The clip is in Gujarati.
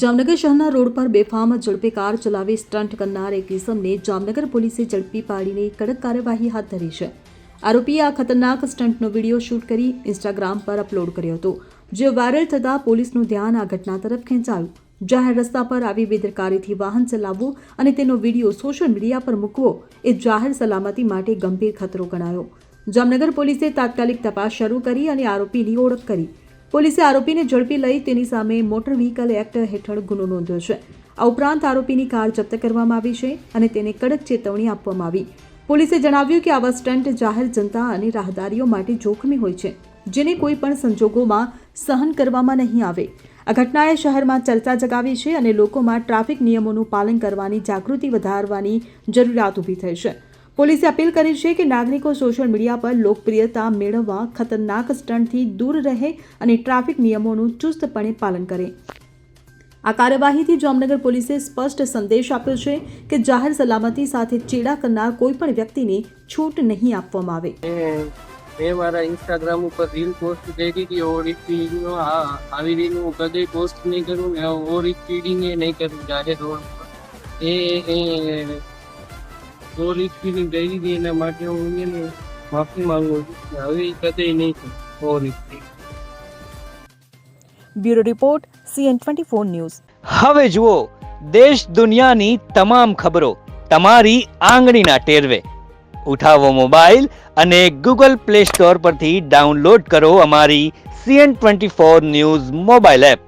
જામનગર શહેરના રોડ પર બેફામ ઝડપે કાર ચલાવી સ્ટન્ટ કરનાર એક ઇસમને જામનગર પોલીસે ઝડપી પાડીને કડક કાર્યવાહી હાથ ધરી છે. આરોપીએ આ ખતરનાક સ્ટન્ટનો વીડિયો શૂટ કરી ઇન્સ્ટાગ્રામ પર અપલોડ કર્યો હતો, જે વાયરલ થતાં પોલીસનું ધ્યાન આ ઘટના તરફ ખેંચાયું. જાહેર રસ્તા પર આવી બેદરકારીથી વાહન ચલાવવું અને તેનો વીડિયો સોશિયલ મીડિયા પર મૂકવો એ જાહેર સલામતી માટે ગંભીર ખતરો ગણાયો. જામનગર પોલીસે તાત્કાલિક તપાસ શરૂ કરી અને આરોપીની ઓળખ કરી. પોલીસે આરોપીને ઝડપી લઈ તેની સામે મોટર વ્હીકલ એક્ટ હેઠળ ગુનો નોંધ્યો છે. આ ઉપરાંત આરોપીની કાર જપ્ત કરવામાં આવી છે અને તેને કડક ચેતવણી આપવામાં આવી. પોલીસે જણાવ્યું કે આવા સ્ટન્ટ જાહેર જનતા અને રાહદારીઓ માટે જોખમી હોય છે, જેને કોઈ પણ સંજોગોમાં સહન કરવામાં નહીં આવે. આ ઘટનાએ શહેરમાં ચર્ચા જગાવી છે અને લોકોમાં ટ્રાફિક નિયમોનું પાલન કરવાની જાગૃતિ વધારવાની જરૂરિયાત ઊભી થઈ છે. પોલીસે અપીલ કરી છે કે નાગરિકો સોશિયલ મીડિયા પર લોકપ્રિયતા મેળવવા, ખતરનાક સ્ટન્ટથી દૂર રહે અને ટ્રાફિક નિયમોનું ચુસ્તપણે પાલન કરે. આ કાર્યવાહીથી જામનગર પોલીસે સ્પષ્ટ સંદેશ આપ્યો છે કે જાહેર સલામતી સાથે ચેડા કરનાર કોઈપણ વ્યક્તિને છૂટ નહીં આપવામાં આવે. મેં મારા ઇન્સ્ટાગ્રામ ઉપર રીલ પોસ્ટ કરી હતી ઓવર સ્પીડિંગ આવી રીલ હું કદી પોસ્ટ નહીં કરું ને ઓવર સ્પીડિંગ એ નહીં કરું જાહેર રોડ એ એ ઓવર કરી હતી એના માટે હું એને માફી માંગુ છું હવે એ કદી નહીં થાય. Over speeding bureau report CN twenty four news. હવે જુઓ દેશ દુનિયાની તમામ ખબરો તમારી આંગળીના ટેરવે. ઉઠાવો મોબાઈલ અને ગૂગલ પ્લે સ્ટોર પરથી ડાઉનલોડ કરો અમારી CN twenty four news mobile app.